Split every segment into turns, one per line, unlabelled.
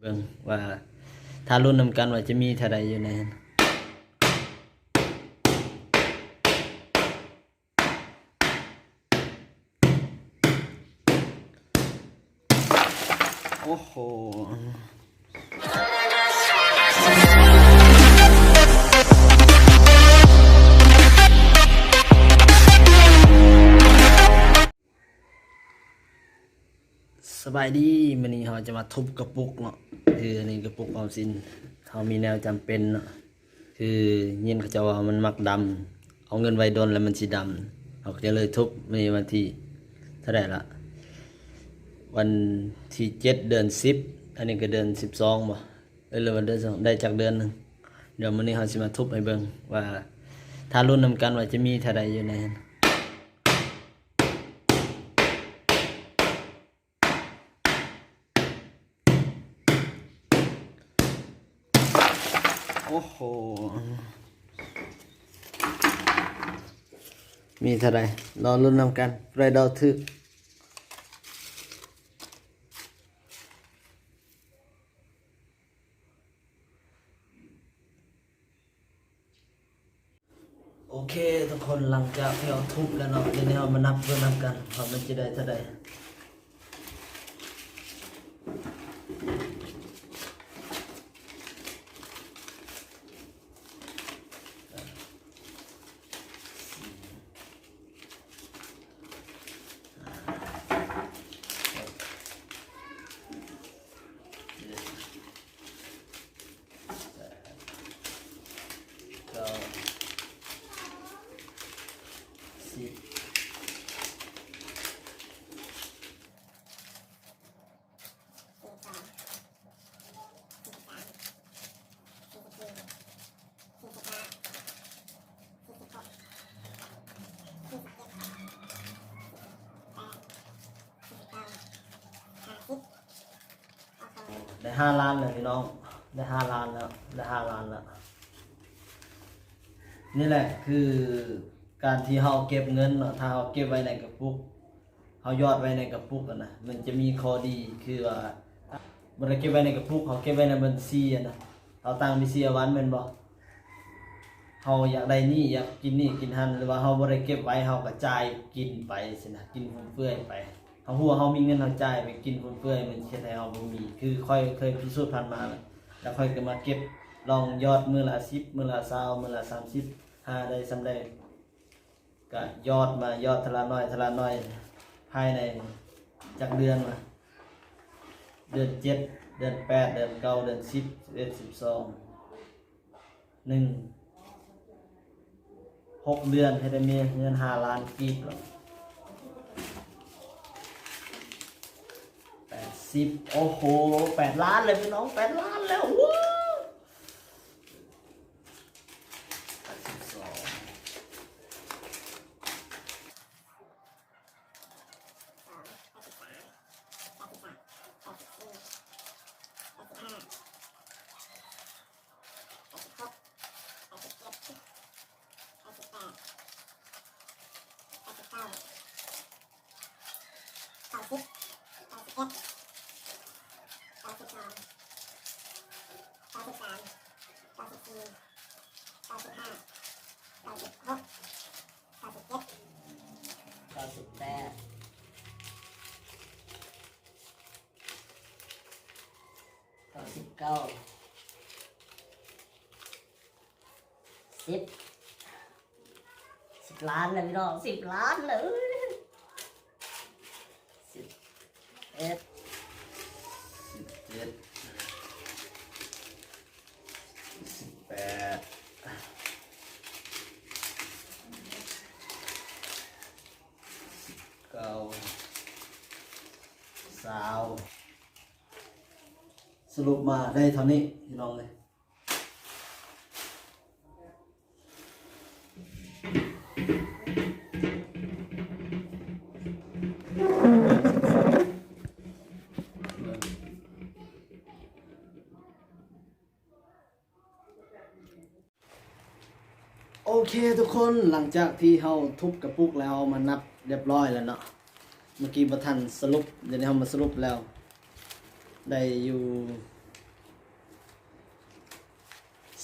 เบิ่งว่าถ้ารุ่นนำกันว่าจะมีเท่าใดอยู่ในนั้นโอ้โห สบายดีมันนี้เราจะมาทุบกระปุกเนาะคืออันนี้กระปุกออมสินเขามีแนวจำเป็นเนาะคือเยินเขาจะว่ามันมักดำเอาเงินไว้โดนแล้วมันสีดำเขาจะเลยทุบในวันที่เท่าไหร่ละวันที่เจ็ดเดือนสิบอันนี้ก็เดือนสิบสองบ่เออเลยวันเดือนสองได้จากเดือนหนึ่งเดี๋ยวมันนี้เขาจะมาทุบให้เบิ่งว่าถ้ารุ่นนำกันว่าจะมีเท่าใดอยู่ในนั้น โอ้โห มีเท่าไรรอรุ่นนำกันไรดาวทึกโอเค ทุกคนหลังจากที่เราทุบแล้วเนาะเดี๋ยวนี้เรามานับเพื่อนับกันว่ามันจะได้เท่าไรก็ สิบได้ห้าล้านเลยพี่น้อง ได้ห้าล้านแล้ว ได้ห้าล้านแล้ว นี่แหละคือ การที่เราเก็บเงินเนาะถ้าเราเก็บไว้ในกระปุกเรายอดไว้ในกระปุกอะนะมันจะมีข้อดีคือว่าบ่ได้เก็บไว้ในกระปุกเขาเก็บไว้ในบัญชีอะนะเราตั้งบัญชีเอาไว้แม่นบ่เราอยากได้นี่อยากกินนี่กินหันหรือว่าเราบ่ได้เก็บไว้เราก็จ่ายกินไปสินะกินฟุ่มเฟือยไปเราหัวาเรามีเงินเราจ่ายไปกินฟุ่มเฟือยมันเฮ็ดให้เราบ่มีคือค่อยเคยพิสูจน์ผ่านมาแล้วแล้วค่อยก็มาเก็บลองยอดมื้อละ10มื้อละ20มื้อละ30หาได้สำเร็จ ก็ยอดมายอดทละน้อยทละน้อยภายในจากเดือนมาเดือนเจ็ดเดือนแปดเดือนเก้าเดือนสิบสิบเอ็ดสิบสองหนึ่งหกเดือนให้ได้มีเงินห้าล้านกีบแล้วแปดสิบโอ้โหแปดล้านเลยพี่น้องแปดล้านแล้วว้าวแปดสิบสอง
เก้าสิบแปดเก้าสิบเก้าสิบสิบล้านเลยพี่น้องสิบล้านเลยสิบเอ็ด
สิบเจ็ดสิบแปดสิบเก้า สาสรุปมาได้เท่านี้พี่น้องเลยโอเคทุกคนหลังจากที่เราทุบกระปุกแล้วมานับเรียบร้อยแล้วเนาะ เมื่อกี้ประทันสรุปเดี๋ยวนี้เรามาสรุปแล้ว ได้อยู่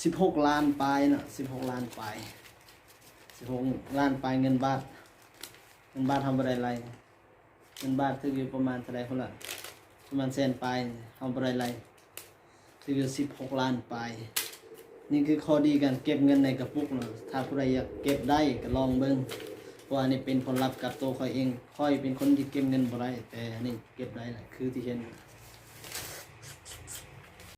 สิบหกล้านปลายนะสิบหกล้านปลายสิบหกล้านปลายเงินบาท เงินบาททำอะไรไร เงินบาทถืออยู่ประมาณเท่าไรคนละประมาณแสนปลายทำอะไรไรถืออยู่สิบหกล้านปลายนี่คือข้อดีการเก็บเงินในกระปุกเนาะถ้าผู้ใดอยากเก็บได้ก็ลองเบิ่ง ราะอันนี้เป็นผลลัพธ์กับตัวคอยเองค่อยเป็นคนที่เก็บเงินบ่ได้แต่อันนี้เก็บได้แหละคือที่เห็น